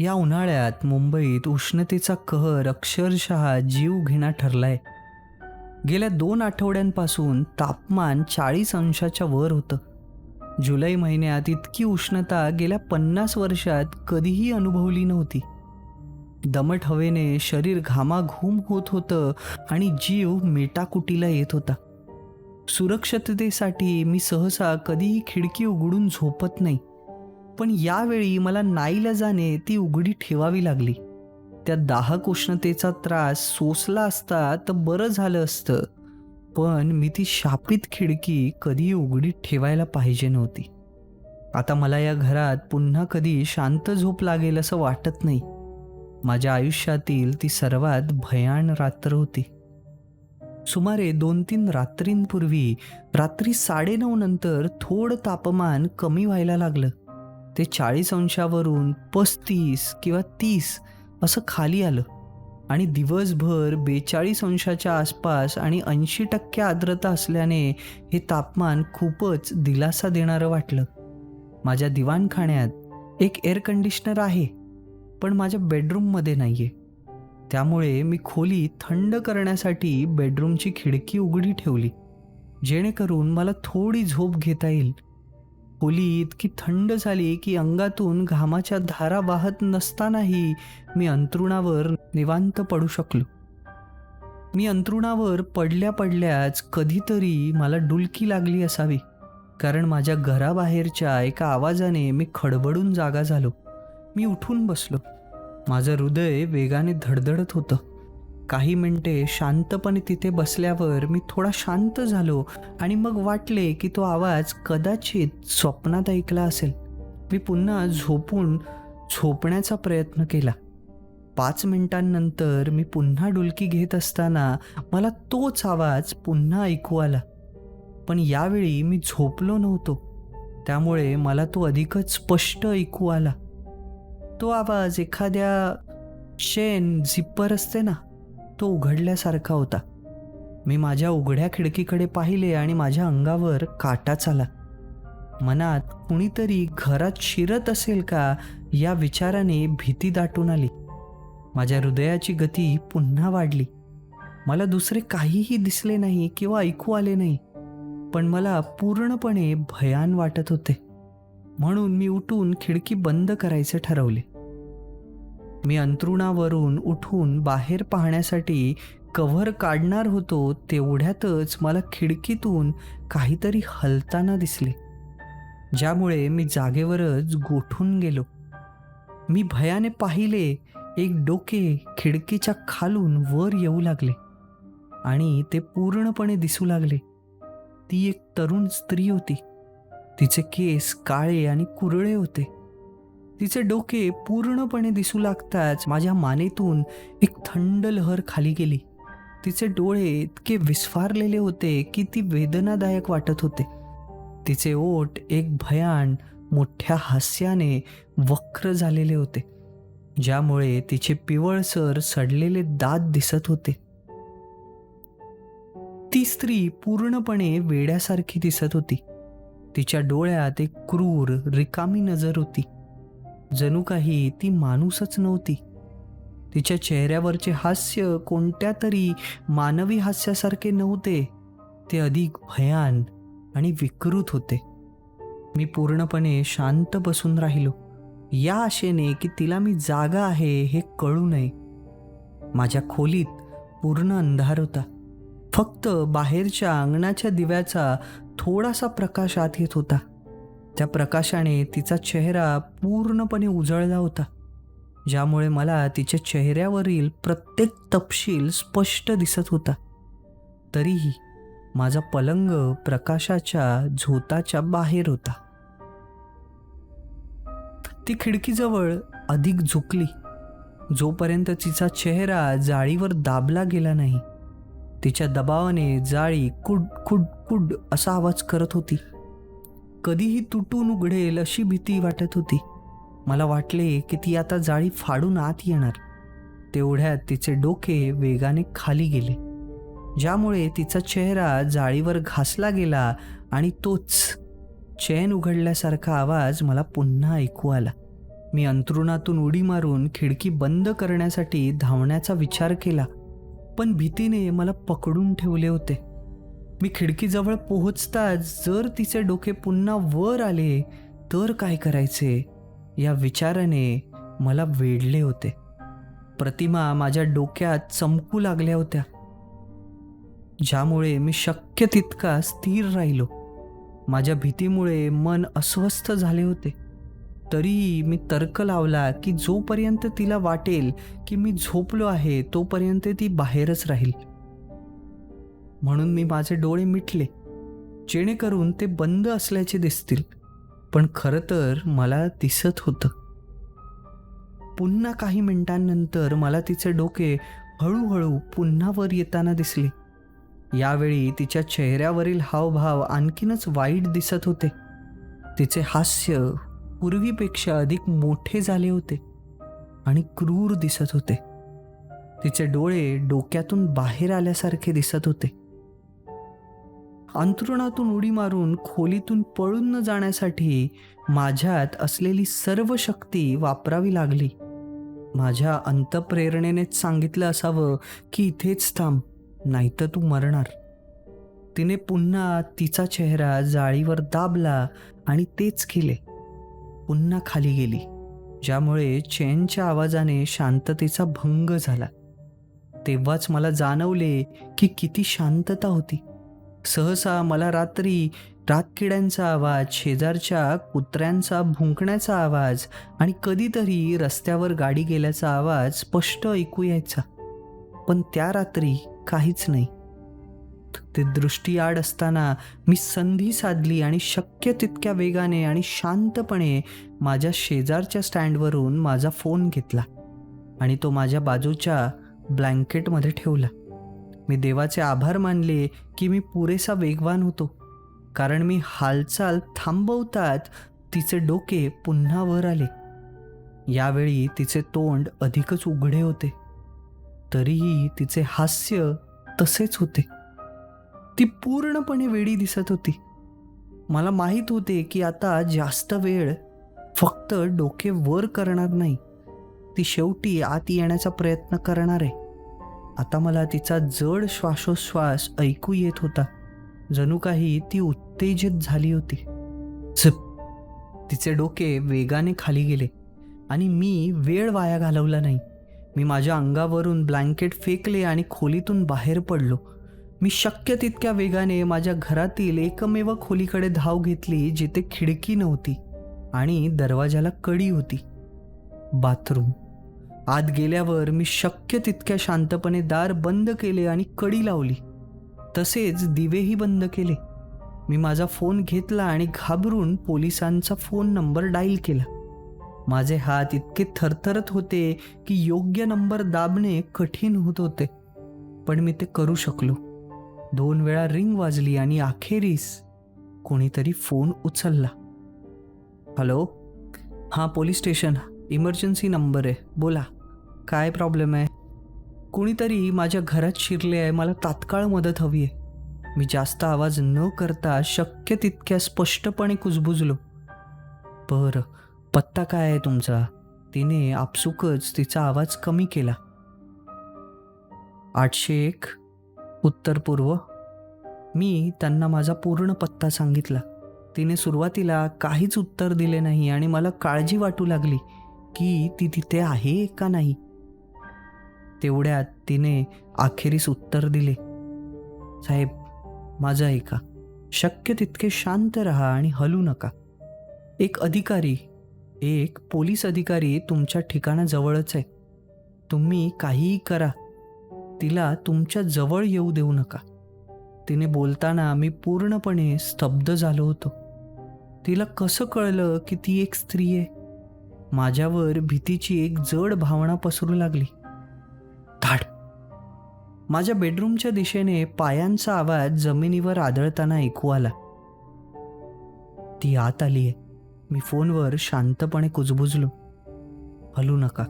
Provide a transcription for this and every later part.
या उन्हाळ्यात मुंबईत उष्णतेचा कहर अक्षरशः जीव घेणा ठरलाय. गेल्या दोन आठवड्यांपासून तापमान चाळीस अंशाच्या वर होतं. जुलै महिन्यात इतकी उष्णता गेल्या पन्नास वर्षात कधीही अनुभवली नव्हती. दमट हवेने शरीर घामाघूम होत होतं आणि जीव मेटाकुटीला येत होता. सुरक्षिततेसाठी मी सहसा कधीही खिडकी उघडून झोपत नाही. पण यावेळी मला नाईलाजाने ती उघडी ठेवावी लागली. त्या दाहक उष्णतेचा त्रास सोसला असता तर बरं झालं असतं. पण मी ती शापित खिडकी कधी उघडी ठेवायला पाहिजे नव्हती. आता मला या घरात पुन्हा कधी शांत झोप लागेल असं वाटत नाही. माझ्या आयुष्यातील ती सर्वात भयान रात्र होती. सुमारे दोन तीन रात्रींपूर्वी रात्री साडेनऊ नंतर थोडं तापमान कमी व्हायला लागलं. ते चाळीस अंशावरून पस्तीस किंवा तीस असं खाली आलं. आणि दिवसभर बेचाळीस अंशाच्या आसपास आणि ऐंशी टक्के आर्द्रता असल्याने हे तापमान खूपच दिलासा देणारं वाटलं. माझ्या दिवाणखाण्यात एक एअर कंडिशनर आहे पण माझ्या बेडरूममध्ये नाही आहे त्यामुळे मी खोली थंड करण्यासाठी बेडरूमची खिडकी उघडी ठेवली जेणेकरून मला थोडी झोप घेता येईल. खोली इतकी थंड झाली की अंगातून घामाच्या धारा वाहत नसतानाही मी अंथरुणावर निवांत पडू शकलो. मी अंथरुणावर पडल्या पडल्याच कधीतरी मला डुलकी लागली असावी कारण माझ्या घराबाहेरच्या एका आवाजाने मी खडबडून जागा झालो. मी उठून बसलो. माझं हृदय वेगाने धडधडत होतं. काही मिनटे शांतपणे तिथे बसल्यावर मी थोडा शांत झालो आणि मग वाटले की तो आवाज कदाचित स्वप्नात ऐकला असेल. मी पुन्हा झोपून झोपण्याचा प्रयत्न केला. पाच मिनिटांनंतर मी पुन्हा डुलकी घेत असताना मला तोच आवाज पुन्हा ऐकू आला. पण यावेळी मी झोपलो नव्हतो. त्यामुळे मला तो अधिकच स्पष्ट ऐकू आला. तो आवाज एखाद्या शेन झिप्पर असते ना? तो उघडल्यासारखा होता. मी माझ्या उघड्या खिडकीकडे पाहिले आणि माझ्या अंगावर काटाच आला मनात कुणीतरी घरात शिरत असेल का या विचाराने भीती दाटून आली. माझ्या हृदयाची गती पुन्हा वाढली. मला दुसरे काहीही दिसले नाही किंवा ऐकू आले नाही पण मला पूर्णपणे भयान वाटत होते. म्हणून मी उठून खिडकी बंद करायचे ठरवले. मी अंथरुणावरून उठून बाहेर पाहण्यासाठी कव्हर काढणार होतो तेवढ्यातच मला खिडकीतून काहीतरी हलताना दिसले ज्यामुळे मी जागेवरच गोठून गेलो. मी भयाने पाहिले एक डोके खिडकीच्या खालून वर येऊ लागले आणि ते पूर्णपणे दिसू लागले. ती एक तरुण स्त्री होती. तिचे केस काळे आणि कुरळे होते. तिचे डोके पूर्णपणे दिसू लागताच माझ्या मानेतून एक थंड लहर खाली गेली. तिचे डोळे इतके विस्फारलेले होते की ती वेदनादायक वाटत होते. तिचे ओठ एक भयान मोठ्या हास्याने वक्र झालेले होते ज्यामुळे तिचे पिवळसर सडलेले दात दिसत होते. ती स्त्री पूर्णपणे वेड्यासारखी दिसत होती. तिच्या डोळ्यात एक क्रूर रिकामी नजर होती. जणू काही ती माणूसच नव्हती. तिच्या चेहऱ्यावरचे हास्य कोणत्या तरी मानवी हास्यासारखे नव्हते. ते अधिक भयान आणि विकृत होते. मी पूर्णपणे शांत बसून राहिलो. या आशेने की तिला मी जागा आहे हे कळू नये. माझ्या खोलीत पूर्ण अंधार होता. फक्त बाहेरच्या अंगणाच्या दिव्याचा थोडासा प्रकाश आत येत होता. त्या प्रकाशाने तिचा चेहरा पूर्णपणे उजळला होता ज्यामुळे मला तिच्या चेहऱ्यावरील प्रत्येक तपशील स्पष्ट दिसत होता. तरीही माझा पलंग प्रकाशाच्या झोताच्या बाहेर होता. ती खिडकीजवळ अधिक झुकली जोपर्यंत तिचा चेहरा जाळीवर दाबला गेला नाही. तिच्या दबावाने जाळी कुड कुड कुड असा आवाज करत होती. कधीही तुटून उघडेल अशी भीती वाटत होती. मला वाटले की ती आता जाळी फाडून आत येणार. तेवढ्यात तिचे डोके वेगाने खाली गेले. ज्यामुळे तिचा चेहरा जाळीवर घासला गेला आणि तोच चैन उघडल्यासारखा आवाज मला पुन्हा ऐकू आला. मी अंथरुणातून उडी मारून खिडकी बंद करण्यासाठी धावण्याचा विचार केला पण भीतीने मला पकडून ठेवले होते. मी खिडकीजवळ पोहोचताच जर तिचे डोके पुन्हा वर आले तर काय करायचे? या विचाराने मला वेढले होते. प्रतिमा माझ्या डोक्यात चमकू लागल्या होत्या. ज्यामुळे मी शक्य तितका स्थिर राहिलो. माझ्या भीतीमुळे मन अस्वस्थ झाले होते. तरीही मी तर्क लावला की जोपर्यंत तिला वाटेल की मी झोपलो आहे तोपर्यंत ती बाहेरच राहील. म्हणून मी माझे डोळे मिटले. जेणेकरून ते बंद असल्याचे दिसतील. पण खरं तर मला दिसत होतं. पुन्हा काही मिनिटांनंतर मला तिचे डोके हळूहळू पुन्हा वर येताना दिसले. यावेळी तिच्या चेहऱ्यावरील हावभाव आणखीनच वाईट दिसत होते. तिचे हास्य पूर्वीपेक्षा अधिक मोठे झाले होते आणि क्रूर दिसत होते. तिचे डोळे डोक्यातून बाहेर आल्यासारखे दिसत होते. अंथरुणातून उडी मारून खोलीतून पळून न जाण्यासाठी माझ्यात असलेली सर्व शक्ती वापरावी लागली. माझ्या अंतप्रेरणेनेच सांगितलं असावं की इथेच थांब नाहीतर तू मरणार. तिने पुन्हा तिचा चेहरा जाळीवर दाबला आणि तेच केले. पुन्हा खाली गेली ज्यामुळे चेनच्या आवाजाने शांततेचा भंग झाला. तेव्हाच मला जाणवले की किती शांतता होती. सहसा मला रात्री रातकिड्यांचा आवाज शेजारच्या कुत्र्यांचा भुंकण्याचा आवाज आणि कधीतरी रस्त्यावर गाडी गेल्याचा आवाज स्पष्ट ऐकू यायचा. पण त्या रात्री काहीच नाही. ते दृष्टीआड असताना मी संधी साधली आणि शक्य तितक्या वेगाने आणि शांतपणे माझ्या शेजारच्या स्टँडवरून माझा फोन घेतला आणि तो माझ्या बाजूच्या ब्लँकेटमध्ये ठेवला. मी देवाचे आभार मानले की मी पुरेसा वेगवान होतो. कारण मी हालचाल थांबवतात तिचे डोके पुन्हा वर आले. यावेळी तिचे तोंड अधिकच उघडे होते. तरीही तिचे हास्य तसेच होते. ती पूर्णपणे वेडी दिसत होती. मला माहीत होते की आता जास्त वेळ फक्त डोके वर करणार नाही. ती शेवटी आत येण्याचा प्रयत्न करणार. आहे आता मला तिचा जड श्वासोश्वास ऐकू येत होता. जणू काही ती उत्तेजित झाली होती. झप. तिचे डोके वेगाने खाली गेले आणि मी वेळ वाया घालवला नाही. मी माझ्या अंगावरून ब्लँकेट फेकले आणि खोलीतून बाहेर पडलो. मी शक्य तितक्या वेगाने माझ्या घरातील एकमेव खोलीकडे धाव घेतली जिथे खिडकी नव्हती आणि दरवाजाला कडी होती. बाथरूम. आत गेल्यावर मी शक्य तितक्या शांतपणे दार बंद केले आणि कडी लावली. तसेच दिवेही बंद केले. मी माझा फोन घेतला आणि घाबरून पोलिसांचा फोन नंबर डायल केला. माझे हात इतके थरथरत होते की योग्य नंबर दाबणे कठीण होत होते. पण मी ते करू शकलो. दोन वेळा रिंग वाजली आणि अखेरीस कोणीतरी फोन उचलला. हॅलो? हां पोलीस स्टेशन. इमर्जन्सी नंबर आहे. बोला. काय प्रॉब्लेम आहे? कुणीतरी माझ्या घरात शिरले आहे मला तात्काळ मदत हवी आहे. मी जास्त आवाज न करता शक्य तितक्या स्पष्टपणे कुजबुजलो. बरं पत्ता काय आहे तुमचा? तिने आपसुकच तिचा आवाज कमी केला. आठशे एक उत्तर पूर्व. मी त्यांना माझा पूर्ण पत्ता सांगितला. तिने सुरुवातीला काहीच उत्तर दिले नाही आणि मला काळजी वाटू लागली की ती तिथे आहे का नाही. तेवढ्यात तिने अखेरीस उत्तर दिले. साहेब माझं ऐका. शक्य तितके शांत रहा आणि हलू नका. एक अधिकारी एक पोलीस अधिकारी तुमच्या ठिकाणाजवळच आहे. तुम्ही काहीही करा. तिला तुमच्या जवळ येऊ देऊ नका. तिने बोलताना मी पूर्णपणे स्तब्ध झालो होतो. तिला कसं कळलं की ती एक स्त्री आहे? माझ्यावर भीतीची एक जड भावना पसरू लागली. माझ्या बेडरूमच्या दिशेने पायांचा आवाज जमिनीवर आदळताना ऐकू आला. ती आत आलीये. मी फोनवर शांतपणे कुजबुजलो. हलू नका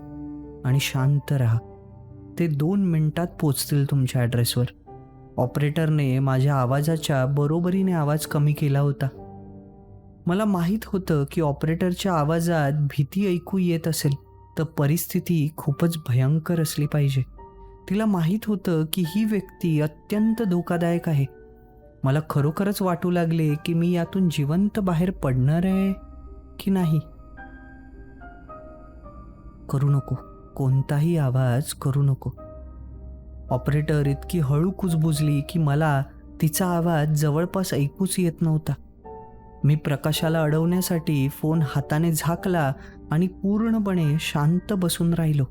आणि शांत राहा. ते दोन मिनिटात पोचतील तुमच्या ॲड्रेसवर ऑपरेटरने माझ्या आवाजाच्या बरोबरीने आवाज कमी केला होता. मला माहीत होतं की ऑपरेटरच्या आवाजात भीती ऐकू येत असेल तर परिस्थिती खूपच भयंकर असली पाहिजे. तिला माहीत होतं की ही व्यक्ती अत्यंत धोकादायक आहे. मला खरोखरच वाटू लागले की मी यातून जिवंत बाहेर पडणार आहे की नाही. करू नको. कोणताही आवाज करू नको. ऑपरेटर इतकी हळू कुजबुजली की मला तिचा आवाज जवळपास ऐकूच येत नव्हता. मी प्रकाशाला अडवण्यासाठी फोन हाताने झाकला आणि पूर्णपणे शांत बसून राहिलो.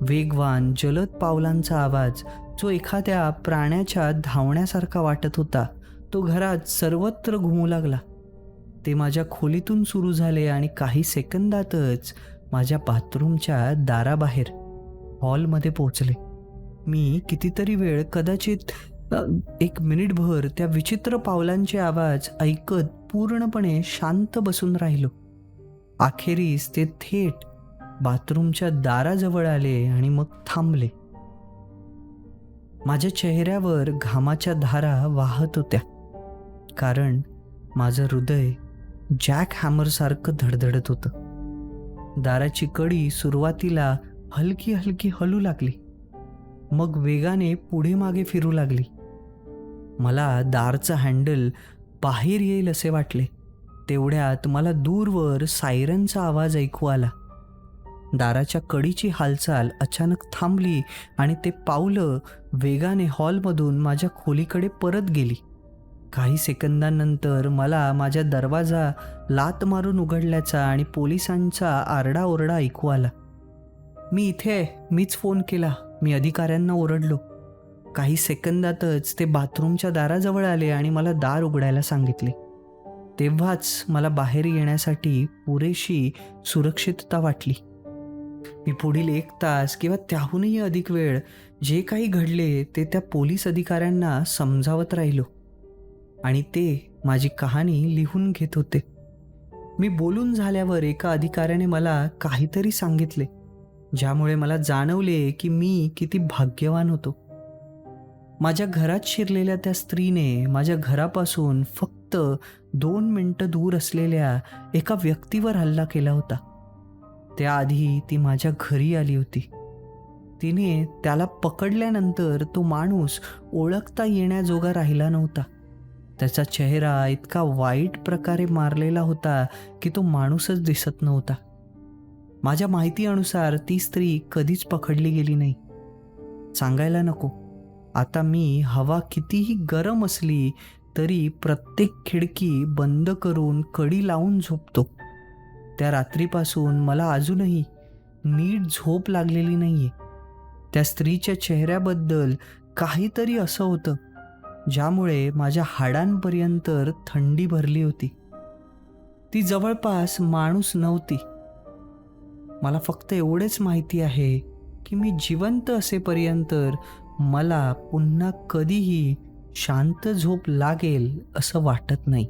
वेगवान जलद पावलांचा आवाज जो एखाद्या प्राण्याच्या धावण्यासारखा वाटत होता. तो घरात सर्वत्र घुमू लागला. ते माझ्या खोलीतून सुरू झाले आणि काही सेकंदातच माझ्या बाथरूमच्या दाराबाहेर हॉलमध्ये पोचले मी कितीतरी वेळ कदाचित एक मिनिटभर त्या विचित्र पावलांचे आवाज ऐकत पूर्णपणे शांत बसून राहिलो. अखेरीस ते थेट बाथरूमच्या दाराजवळ आले आणि मग थांबले. माझ्या चेहऱ्यावर घामाच्या धारा वाहत होत्या. कारण माझं हृदय जॅक हॅमरसारखं धडधडत होतं. दाराची कडी सुरुवातीला हलकी हलकी हलू लागली. मग वेगाने पुढे मागे फिरू लागली. मला दारचं हँडल बाहेर येईल असे वाटले. तेवढ्यात मला दूरवर सायरनचा आवाज ऐकू आला. दाराच्या कडीची हालचाल अचानक थांबली आणि ते पावलं वेगाने हॉलमधून माझ्या खोलीकडे परत गेली. काही सेकंदांनंतर मला माझ्या दरवाजा लात मारून उघडल्याचा आणि पोलिसांचा आरडाओरडा ऐकू आला. मी इथे आहे. मीच फोन केला. मी अधिकाऱ्यांना ओरडलो. काही सेकंदातच ते बाथरूमच्या दाराजवळ आले आणि मला दार उघडायला सांगितले. तेव्हाच मला बाहेर येण्यासाठी पुरेशी सुरक्षितता वाटली. मी पुढील एक तास किंवा त्याहूनही अधिक वेळ जे काही घडले ते त्या पोलीस अधिकाऱ्यांना समजावत राहिलो. आणि ते माझी कहाणी लिहून घेत होते. मी बोलून झाल्यावर एका अधिकाऱ्याने मला काहीतरी सांगितले ज्यामुळे मला जाणवले की मी किती भाग्यवान होतो. माझ्या घरात शिरलेल्या त्या स्त्रीने माझ्या घरापासून फक्त दोन मिनटं दूर असलेल्या एका व्यक्तीवर हल्ला केला होता. त्याआधी ती माझ्या घरी आली होती. तिने त्याला पकडल्यानंतर तो माणूस ओळखता येण्याजोगा राहिला नव्हता. त्याचा चेहरा इतका वाईट प्रकारे मारलेला होता की तो माणूसच दिसत नव्हता. माझ्या माहितीनुसार ती स्त्री कधीच पकडली गेली नाही. सांगायला नको. आता मी हवा कितीही गरम असली तरी प्रत्येक खिडकी बंद करून कडी लावून झोपतो. त्या रात्रीपासून मला अजूनही नीट झोप लागलेली नाहीये. त्या स्त्रीच्या चेहऱ्याबद्दल काहीतरी असं होतं ज्यामुळे माझ्या हाडांपर्यंत थंडी भरली होती. ती जवळपास माणूस नव्हती. मला फक्त एवढेच माहिती आहे की मी जिवंत असेपर्यंत मला पुन्हा कधीही शांत झोप लागेल असं वाटत नाही.